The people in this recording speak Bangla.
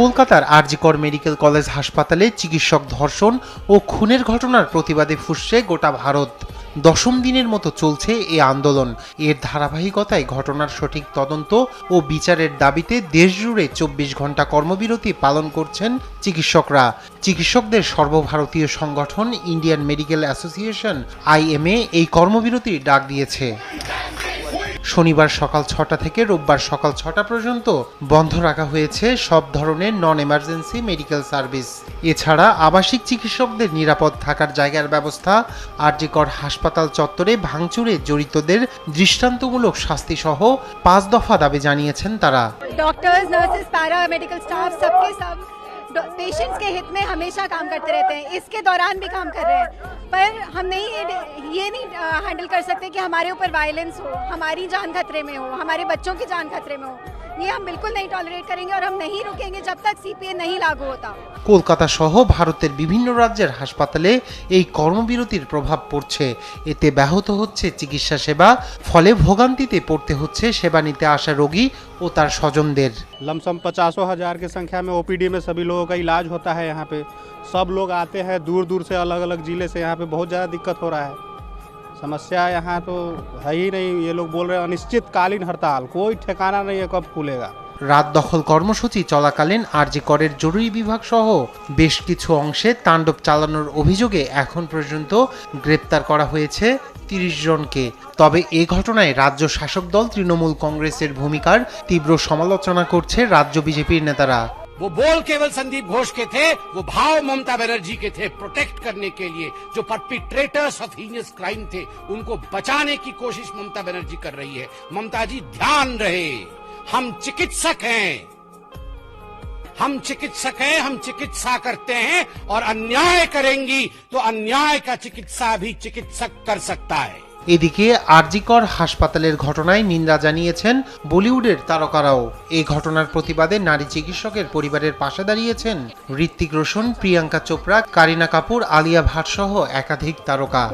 কলকাতার আরজিকর মেডিকেল কলেজ হাসপাতালে চিকিৎসক ধর্ষণ ও খুনের ঘটনার প্রতিবাদে ফুসছে গোটা ভারত। দশম দিনের মতো চলছে এই আন্দোলন। এর ধারাবাহিকতায় ঘটনার সঠিক তদন্ত ও বিচারের দাবিতে দেশজুড়ে চব্বিশ ঘণ্টা কর্মবিরতি পালন করছেন চিকিৎসকরা। চিকিৎসকদের সর্বভারতীয় সংগঠন ইন্ডিয়ান মেডিকেল অ্যাসোসিয়েশন আইএমএ এই কর্মবিরতির ডাক দিয়েছে। শনিবার সকাল ছটা থেকে রোববার সকাল ছটা পর্যন্ত বন্ধ রাখা হয়েছে সব ধরনের নন এমার্জেন্সি মেডিকেল সার্ভিস এছাড়া আবাসিক চিকিৎসকদের নিরাপদ থাকার জায়গার ব্যবস্থা আরজিকর হাসপাতাল চত্বরে ভাঙচুরে জড়িতদের দৃষ্টান্তমূলক শাস্তি সহ পাঁচ দফা দাবি জানিয়েছেন তারা doctors nurses para medical staff सबके सब पेशेंट्स के हित में हमेशा काम करते रहते हैं इसके दौरान भी काम कर रहे हैं पर हम नहीं, ये नहीं हैंडल कर सकते कि हमारे ऊपर वायलेंस हो, हमारी जान खतरे में हो, हमारे बच्चों की जान खतरे में हो। ये हम बिल्कुल नहीं टॉलरेट करेंगे और हम नहीं रुकेंगे जब तक सीपीए नहीं लागू होता কলকাতা সহ ভারতের বিভিন্ন রাজ্যের হাসপাতালে এই কর্মবিরতির প্রভাব পড়ছে এতে ব্যাহত হচ্ছে চিকিৎসা সেবা ফলে ভোগান্তিতে পড়তে হচ্ছে সেবা নিতে আসা রোগী ও তার স্বজনদের लमसम पचासों हजार की संख्या में ओपीडी में सभी लोगों का इलाज होता है यहाँ पे सब लोग आते हैं दूर दूर से अलग अलग जिले से यहाँ पे बहुत ज़्यादा दिक्कत हो रहा है समस्या यहाँ तो है ही नहीं ये लोग बोल रहे हैं अनिश्चितकालीन हड़ताल कोई ठिकाना नहीं है कब खुलेगा রাত দখল কর্মসূচি চলাকালীন আরজি করের জরুরি বিভাগ সহ বেশ কিছু অংশে তাণ্ডব চালানোর অভিযোগে এখন পর্যন্ত গ্রেপ্তার করা হয়েছে তিরিশ জনকে তবে এ ঘটনায় রাজ্য শাসক দল তৃণমূল কংগ্রেসের ভূমিকার তীব্র সমালোচনা করছে রাজ্য বিজেপির নেতারা वो बोल केवल संदीप घोष के थे, वो भाव ममता बनर्जी के थे प्रोटेक्ट करने के लिए, जो परपिट्रेटर्स ऑफ़ हीनियस क्राइम थे, उनको बचाने की कोशिश ममता बनर्जी कर रही है। ममता जी, ध्यान रहे। हम चिकित्सक हैं। हम चिकित्सक हैं, हम चिकित्सा करते हैं, और अन्याय करेंगी तो अन्याय का चिकित्सा भी चिकित्सक कर सकता है। এদিকে আরজিকর হাসপাতালের ঘটনায় নিন্দা জানিয়েছেন বলিউডের তারকারাও। এই ঘটনার প্রতিবাদে নারী চিকিৎসকের পরিবারের পাশে দাঁড়িয়েছেন ঋত্বিক রোশন, প্রিয়াঙ্কা চোপড়া, কারিনা কাপুর, আলিয়া ভাটসহ একাধিক তারকা।